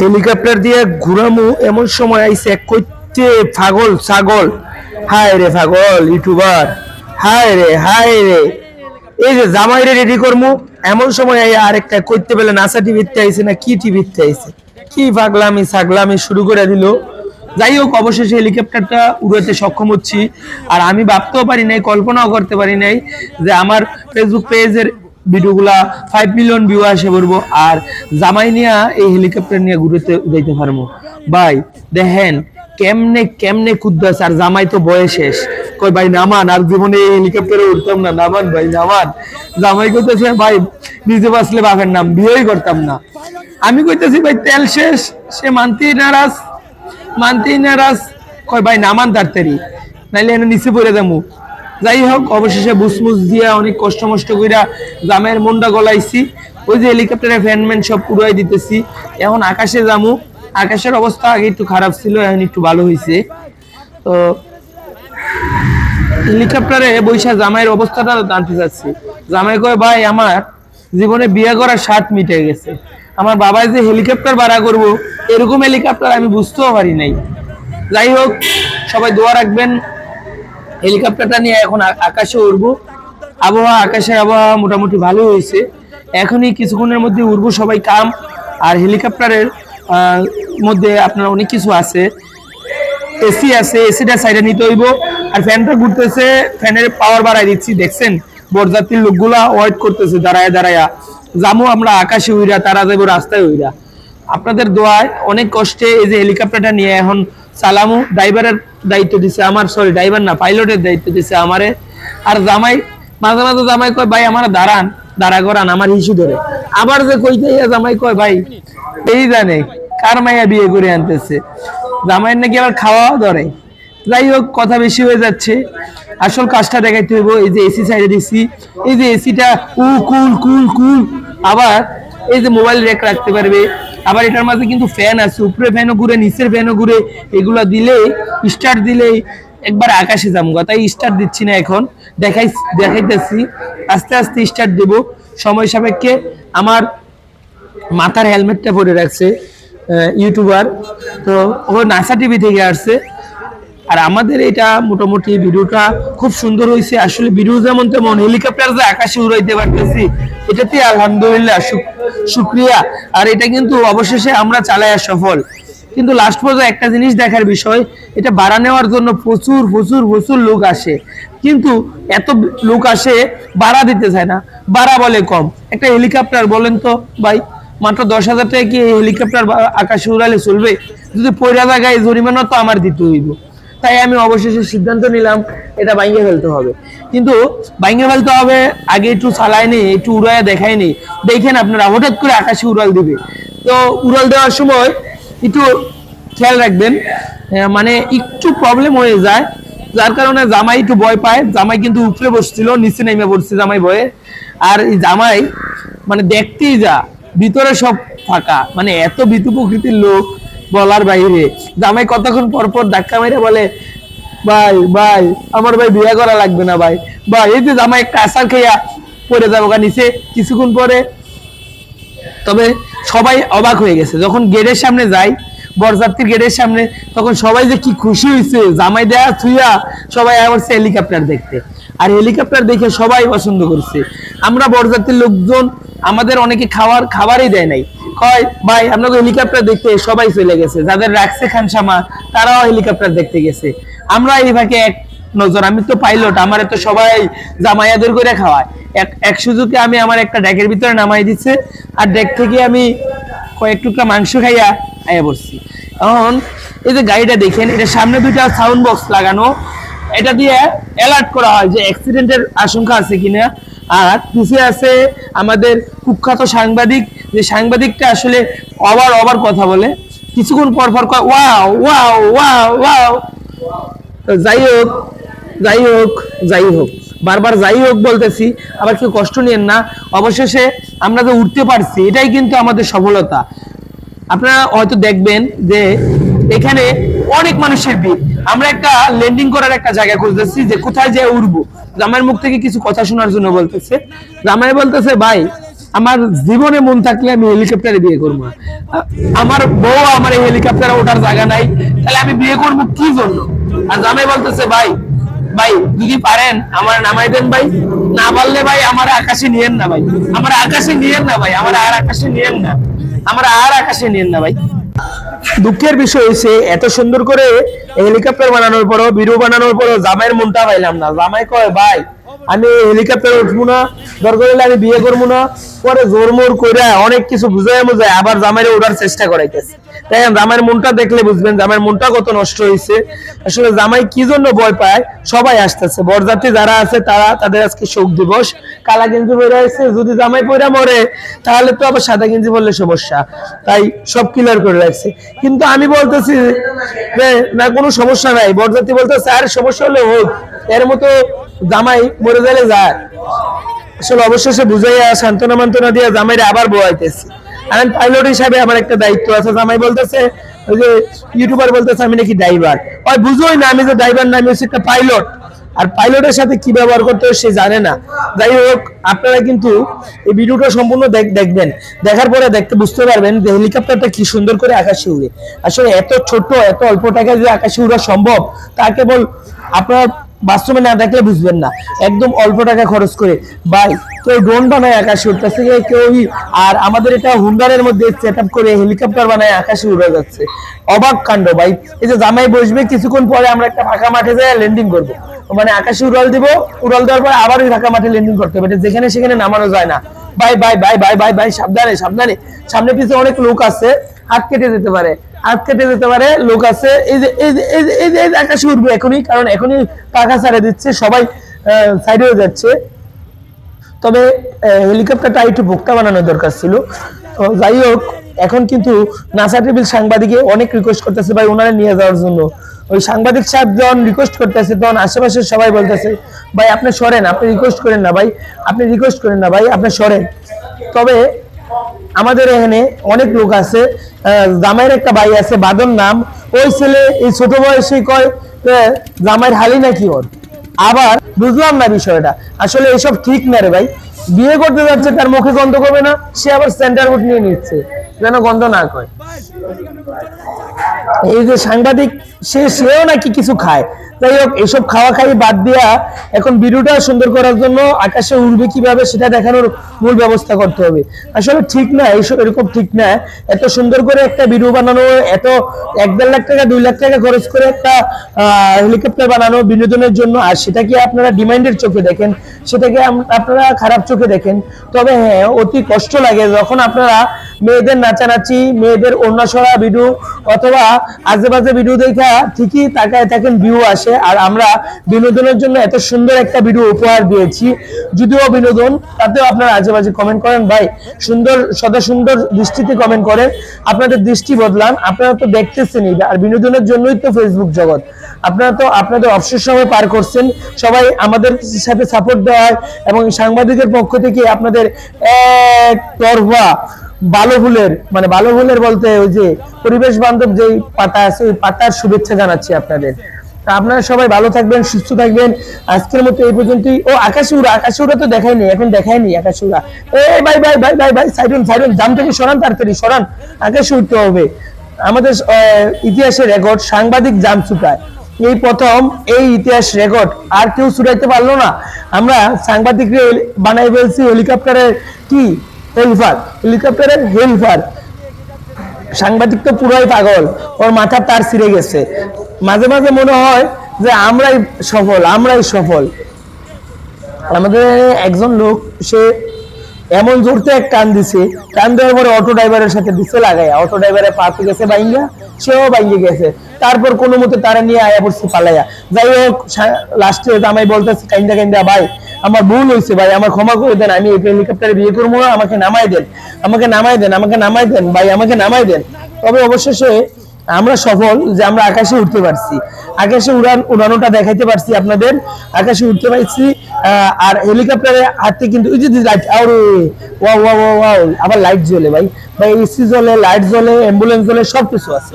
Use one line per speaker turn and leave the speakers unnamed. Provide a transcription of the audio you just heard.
Helicopter দিয়ে ঘুরামু, এমন সময় আইসে এক কইতে, পাগল, ছাগল, হায় রে পাগল, ইউটিউবার, হায় রে হায় রে। এই যে জামাইরে রেডি করমু, এমন সময় আই আরেকটা কইতে পেলে নাসা টিভিতে আইছে না, কি টিভিতে আইছে? কি পাগলামি, ছাগলামি শুরু করে দিল। যাই হোক, অবশেষে হেলিকপ্টারটা উড়াতে সক্ষম হচ্ছি। আর আমি ভাবতেও পারি নাই, কল্পনাও করতে পারি নাই যে আমার ফেসবুক পেজের ভিডিওগুলা ফাইভ মিলিয়ন ভিউ আসে পড়ব আর জামাই নিয়ে এই হেলিকপ্টার নিয়ে ঘুরতে উড়াইতে পারব। ভাই, দেখেন, কেমনে কেমনে কুদ্দাস আর জামাই তো বয়স শেষ। কই ভাই, নামান, আর জীবনে এই হেলিকপ্টারে উঠতাম না। নামান ভাই, নামান। জামাই কইতেছে, ভাই, নিজে বাঁচলে বাঘের নাম, বিয়েই করতাম না। আমি কইতেছি, ভাই, তেল শেষ। সে মানতেই নারাজ। মানতেই নারাজ। কয় ভাই, নামান তাড়াতাড়ি। নাইলে এনে নিচে পড়ে যাব। যাই হোক, অবশেষে বুসমুস দিয়া অনেক কষ্ট মষ্ট কইরা জামের মনটা গলাইছি। ওই যে হেলিকপ্টারে ফ্যানম্যান সব উড়াই দিতেছি। এখন আকাশে যামু। আকাশের অবস্থা আগে একটু খারাপ ছিল, এখন একটু ভালো হয়েছে তো হেলিকপ্টারে বৈশা জামাইয়ের অবস্থাটা জানতে চাচ্ছি। জামাই কয়, ভাই, আমার জীবনে বিয়ে করার স্বাদ মিটে গেছে। আমার বাবাই যে হেলিকপ্টার ভাড়া করব, এরকম হেলিকপ্টার আমি বুঝতেও পারি নাই। যাই হোক, সবাই দোয়া রাখবেন। হেলিকপ্টারটা নিয়ে এখন আকাশে উড়বো। আবহাওয়া, আকাশের আবহাওয়া মোটামুটি ভালো হয়েছে। এখনই কিছুক্ষণের মধ্যে উড়বো সবাই কাম। আর হেলিকপ্টারের মধ্যে আপনার অনেক কিছু আছে। এসি আছে, এসিটা সাইডে নিতে হইব। আর ফ্যানটা ঘুরতেছে, ফ্যানের পাওয়ার বাড়াই দিচ্ছি, দেখছেন? বরযাত্রীর লোকগুলা ওয়েট করতেছে, দাঁড়ায়, দাঁড়ায়া। যাব আমরা আকাশে উইরা, তারা যাব রাস্তায় উইরা। আপনাদের দোয়ায় অনেক কষ্টে এই যে হেলিকপ্টারটা নিয়ে এখন সালামু ড্রাইভারের দায়িত্ব দিছে আমার সরি ড্রাইভার না পাইলটের দায়িত্ব দিছে আমারে। আর জামাই, মাঝে মাঝে জামাই কয়, ভাই, আমার দাঁড়ান, দাঁড়া করান, আমার ইস্যু ধরে। আবার যে কইতে জামাই কয়, ভাই, এই জানে, কার মাইয়া বিয়ে করে আনতেছে? জামাইয়ের নাকি আবার খাওয়া ধরে। যাই হোক, কথা বেশি হয়ে যাচ্ছে। আসল কাজটা দেখাইতে হইব, এই যে এসি সাইডে দিছি। এই যে এসিটা উ কুল কুল কুল। আবার এই যে মোবাইল রেক রাখতে পারবে। আবার এটার মাঝে কিন্তু ফ্যান আছে, উপরে ফ্যানও ঘুরে, নিচের ফ্যানও ঘুরে, এগুলো দিলে স্টার্ট দিলেই একবার আকাশে যাব তাই স্টার্ট দিচ্ছি না এখন। দেখাই, দেখাইতেছি। আস্তে আস্তে স্টার্ট দেব। সময় সাপেক্ষে আমার মাথার হেলমেটটা পরে রাখছে ইউটিউবার তো ও নাসা টিভি থেকে আসছে। আর আমাদের এটা মোটামুটি ভিডিওটা খুব সুন্দর হয়েছে আসলে ভিডিও যেমন তেমন হেলিকপ্টার যে আকাশে উড়াইতে পারতেছি, এটাতে আলহামদুলিল্লাহ শুক্রিয়া আর এটা কিন্তু অবশেষে আমরা চালাই সফল। কিন্তু লাস্ট পর্যন্ত একটা জিনিস দেখার বিষয়, এটা বাড়া নেওয়ার জন্য প্রচুর প্রচুর প্রচুর লোক আসে। কিন্তু এত লোক আসে বাড়া দিতে চায় না। বাড়া বলে কম। একটা হেলিকপ্টার বলেন তো ভাই, মাত্র দশ হাজার টাকা কি হেলিকপ্টার আকাশে উড়ালে চলবে? যদি পয়লা জায়গায় জরিমানা তো আমার দিতে হইব। তাই আমি অবশেষে সিদ্ধান্ত নিলাম, এটা বাইঙ্গে ফেলতে হবে। কিন্তু বাইঙ্গে ফেলতে হবে, আগে একটু চালায়নি, একটু উড়ায় দেখায়নি। দেখেন আপনারা, হঠাৎ করে আকাশে উড়াল দিবে। তো উড়াল দেওয়ার সময় একটু খেয়াল রাখবেন মানে একটু প্রবলেম হয়ে যায়। যার কারণে জামাই একটু ভয় পায়। জামাই কিন্তু উপরে বসছিল, নিচে নেমে পড়ছে জামাই ভয়ে। আর এই জামাই মানে দেখতেই যা, ভিতরে সব ফাঁকা। মানে এত বিতু প্রকৃতির লোক বলার বাইরে জামাই কতক্ষণ পর পর ধাক্কা মেরে বলে, ভাই ভাই, আমার ভাই বিয়ে করা লাগবে না ভাই। ভাই, এই যে জামাই একটা আসার খেয়া পড়ে যাব নিচে কিছুক্ষণ পরে। তবে সবাই অবাক হয়ে গেছে। যখন গেটের সামনে যাই, বরযাত্রীর গেটের সামনে, তখন সবাই যে কি খুশি হয়েছে জামাই দেয়া থুইয়া সবাই আসছে হেলিকপ্টার দেখতে। আর হেলিকপ্টার দেখে সবাই পছন্দ করছে। আমরা বরযাত্রীর লোকজন আমাদের অনেকে খাবার খাবারই দেয় নাই। কয়, ভাই, আপনাকে হেলিকপ্টার দেখতে সবাই চলে গেছে। যাদের রাখছে খানসামা, তারাও হেলিকপ্টার দেখতে গেছে। আমরা এই ভাগে এক নজর। আমি তো পাইলট আমার তো সবাই জামাইয়াদের করে খাওয়ায়। এক এক সুযোগে আমি আমার একটা ডেকের ভিতরে নামাই দিচ্ছে আর ডেক থেকে আমি কয়েক টুকরা মাংস খাইয়া আয়া বসছি এখন এই যে গাড়িটা দেখেন, এটা সামনে দুইটা সাউন্ড বক্স লাগানো। এটা দিয়ে অ্যালার্ট করা হয় যে অ্যাক্সিডেন্টের আশঙ্কা আছে কিনা। আর পিছিয়ে আছে আমাদের কুখ্যাত সাংবাদিক, যে সাংবাদিকটা আসলে অবার অবার কথা বলে। কিছুক্ষণ পর পর কয়, ওয়াও ওয়াও ওয়াও ওয়াও। যাই হোক যাই হোক যাই হোক, বারবার যাই হোক বলতেছি, আবার কেউ কষ্ট নিয়েন না। অবশেষে আমরা যে উঠতে পারছি, এটাই কিন্তু আমাদের সফলতা। আপনারা হয়তো দেখবেন যে এখানে অনেক মানুষের ভিড়। আমরা একটা ল্যান্ডিং করার একটা জায়গা খুঁজতেছি, যে কোথায় যে উঠবো জামাইয়ের মুখ থেকে কিছু কথা শোনার জন্য বলতেছে। জামাই বলতেছে, ভাই, আমার জীবনে মন থাকলে আমি হেলিকপ্টারে বিয়ে করব। আমার বউ, আমার হেলিকপ্টারে ওঠার জায়গা নাই, তাহলে আমি বিয়ে করব কি জন্য? আর জামাই বলতেছে, ভাই ভাই, যদি পারেন, আমার নামাই দেন ভাই। না পারলে ভাই, আমার আকাশে নিয়েন না ভাই। আমার আকাশে নিয়েন না ভাই, আমার আর আকাশে নিয়েন না। আমার আর আকাশে নিয়েন না ভাই। দুঃখের বিষয় হয়েছে এত সুন্দর করে হেলিকপ্টার বানানোর পরও বিরু বানানোর পরও জামাইয়ের মনটা পাইলাম না। জামাই কয়, ভাই আমি হেলিকপ্টারে উঠবো না, দরকার হলে আমি বিয়ে করব না। পরে জোর মোর করে অনেক কিছু বুঝায় বুঝায় আবার জামাইরে ওঠার চেষ্টা করাইতেছে। তাই জামাইয়ের মনটা দেখলে বুঝবেন জামাইয়ের মনটা কত নষ্ট হয়েছে আসলে জামাই কি জন্য ভয় পায়? সবাই আসতেছে। বরযাত্রী যারা আছে তারা তাদের আজকে শোক দিবস। কালা গেঞ্জি পরে আছে, যদি জামাই পয়রা মরে, তাহলে তো আবার সাদা গেঞ্জি বললে সমস্যা। তাই সব ক্লিয়ার করে রাখছে। কিন্তু আমি বলতেছি না, কোনো সমস্যা নাই। বরযাত্রী বলতেছে, আর, সমস্যা হলে হোক। এর মতো জামাই মরে গেলে যায়। আসলে অবশেষে বুঝাইয়া সান্ত্বনা মান্তনা দিয়ে জামাইরে আবার বোয়াইতেছি। আর পাইলট হিসাবে আমার একটা দায়িত্ব আছে। জামাই বলতেছে, ওই যে ইউটিউবার বলতেছে, আমি নাকি ড্রাইভার ওই বুঝোই না, আমি যে ড্রাইভার না, আমি হচ্ছে একটা পাইলট আর পাইলটের সাথে কি ব্যবহার করতে হয় সে জানে না। যাই হোক, আপনারা কিন্তু এই ভিডিওটা সম্পূর্ণ দেখবেন। দেখার পরে দেখতে বুঝতে পারবেন যে হেলিকপ্টারটা কি সুন্দর করে আকাশে উড়ে। আসলে এত ছোট, এত অল্প টাকায় যে আকাশে উড়া সম্ভব, তা কেবল আপনার বাস্তবে না দেখলে বুঝবেন না। একদম অল্প টাকা খরচ করে। ভাই, কেউ ড্রোন বানায় আকাশে উঠতেছে কেউ আর আমাদের এটা হুন্ডারের মধ্যে সেট করে হেলিকপ্টার বানায় আকাশে উড়ে যাচ্ছে। অবাক কাণ্ড, ভাই। এই যে জামাই বসবে, কিছুক্ষণ পরে আমরা একটা ফাঁকা মাঠে যাই ল্যান্ডিং করব। মানে আকাশে উড়াল দিব, উড়াল দেওয়ার পরে আবার ওই ফাঁকা মাঠে ল্যান্ডিং করতে হবে। যেখানে সেখানে নামানো যায় না। Bye bye bye bye bye ভাই, সাবধানে সাবধানে। সামনে পিছনে অনেক লোক আছে, হাত কেটে যেতে পারে। হাত কেটে যেতে পারে, লোক আছে। এই যে এই যে এই যে আকাশে উঠবে এখনই, কারণ এখনই পাখা ছাড়ে দিচ্ছে, সবাই সাইড হয়ে যাচ্ছে। তবে হেলিকপ্টারটা একটু ভোক্তা বানানোর দরকার ছিল। তো যাই হোক, এখন কিন্তু নাসা টেবিল সাংবাদিকে অনেক রিকোয়েস্ট করতেছে, ভাই, ওনারা নিয়ে যাওয়ার জন্য। ওই সাংবাদিক সাহেব যখন রিকোয়েস্ট করতেছে, তখন আশেপাশে সবাই বলতেছে, ভাই, আপনি সরেন, আপনি রিকোয়েস্ট করেন না, ভাই, আপনি রিকোয়েস্ট করেন না, ভাই, আপনি সরেন। তবে আমাদের এখানে অনেক লোক আছে জামাইয়ের একটা ভাই আছে বাদন নাম। ওই ছেলে এই ছোট বয়সে কয় জামাইয়ের হালি নাকি ওর? আবার বুঝলাম না বিষয়টা। আসলে এসব ঠিক না রে ভাই। বিয়ে করতে যাচ্ছে, তার মুখে গন্ধ করবে না, সে আবার সেন্টার ফুট নিয়ে নিচ্ছে, যেন গন্ধ না কয়। এই যে সাংবাদিক, সে, সেও নাকি কিছু খায়। যাই হোক, এসব খাওয়া খাই বাদ দিয়া, এখন ভিডিওটা সুন্দর করার জন্য আকাশে উড়বে কীভাবে, সেটা দেখানোর মূল ব্যবস্থা করতে হবে। আসলে ঠিক না, এইসব এরকম ঠিক না। এত সুন্দর করে একটা ভিডিও বানানো, এত এক দেড় লাখ টাকা, দুই লাখ টাকা খরচ করে একটা হেলিকপ্টার বানানো বিনোদনের জন্য, আর সেটাকে আপনারা ডিমান্ডের চোখে দেখেন? সেটাকে আপনারা খারাপ চোখে দেখেন? তবে হ্যাঁ অতি কষ্ট লাগে যখন আপনারা মেয়েদের নাচানাচি, মেয়েদের অন্যসরা ভিডিও অথবা আজে বাজে ভিডিও দেখা, ঠিকই তাকায় থাকেন ভিউ আসে। আর আমরা বিনোদনের জন্য এত সুন্দর একটা ভিডিও উপহার দিয়েছি। যদিও বিনোদন, তাতেও আপনারা আজে বাজে কমেন্ট করেন। ভাই, সুন্দর, সদা সুন্দর দৃষ্টিতে কমেন্ট করেন। আপনাদের দৃষ্টি বদলান। আপনারা তো দেখতেছেনই। আর বিনোদনের জন্যই তো ফেসবুক জগৎ। আপনারা তো আপনাদের অবসর সময় পার করছেন। সবাই আমাদের সাথে সাপোর্ট দেওয়া হয় এবং সাংবাদিকের পক্ষ থেকে আপনাদের এক তরফা ভালো ফুলের মানে ভালো ফুলের বলতে ওই যে পরিবেশ বান্ধব যে পাতা আছে, ওই পাতার শুভেচ্ছা জানাচ্ছি আপনাদের। তা আপনারা সবাই ভালো থাকবেন, সুস্থ থাকবেন। আজকের মতো এই পর্যন্তই। ও আকাশে উড়া আকাশে উড়া তো দেখায়নি এখন দেখায়নি আকাশে উড়া এই ভাই ভাই ভাই ভাই ভাই সাইডন সাইডন জাম থেকে সরান, তাড়াতাড়ি সরান, আকাশে উঠতে হবে। আমাদের ইতিহাসের রেকর্ড সাংবাদিক জাম চুকায়। এই প্রথম, এই ইতিহাস রেকর্ড আর কেউ ছুটাইতে পারল না। আমরা সাংবাদিক বানাই ফেলছি হেলিকপ্টারের কি? হেলফার হেলিকপ্টারের হেলফার। সাংবাদিক তো পুরোই পাগল, ওর মাথার তার ছিঁড়ে গেছে। মাঝে মাঝে মনে হয় যে আমরাই সফল আমরাই সফল। আমাদের একজন লোক, সে এমন জোরতে এক টান দিছে টান দেওয়ার পরে অটো ড্রাইভারের সাথে দিছে লাগাই অটো ড্রাইভারের পা গেছে বাইঙ্গা সেও বাইঙ্গে গেছে। তারপর কোনো মতে তারা নিয়ে আয়া পড়ছে, পালাইয়া। যাই হোক লাস্টে জামাই বলতেছে, কাইন্দা কাইন্দা, ভাই আমার ভুল হয়েছে ভাই, আমার ক্ষমা করে দেন, আমি হেলিকপ্টারে বিয়ে করব না, আমাকে নামাই দেন, আমাকে নামাই দেন, আমাকে নামাই দেন, ভাই, আমাকে নামাই দেন। তবে অবশেষে আমরা সফল যে আমরা আকাশে উঠতে পারছি। আকাশে উড়ান, উড়ানোটা দেখাইতে পারছি আপনাদের। আকাশে উঠতে পারছি আর হেলিকপ্টারে হাতে কিন্তু ওই যে লাইট আর ওয়া ওয়া ওয়া আবার লাইট জ্বলে ভাই। ভাই এসি জ্বলে লাইট জ্বলে অ্যাম্বুলেন্স জ্বলে সব কিছু আছে।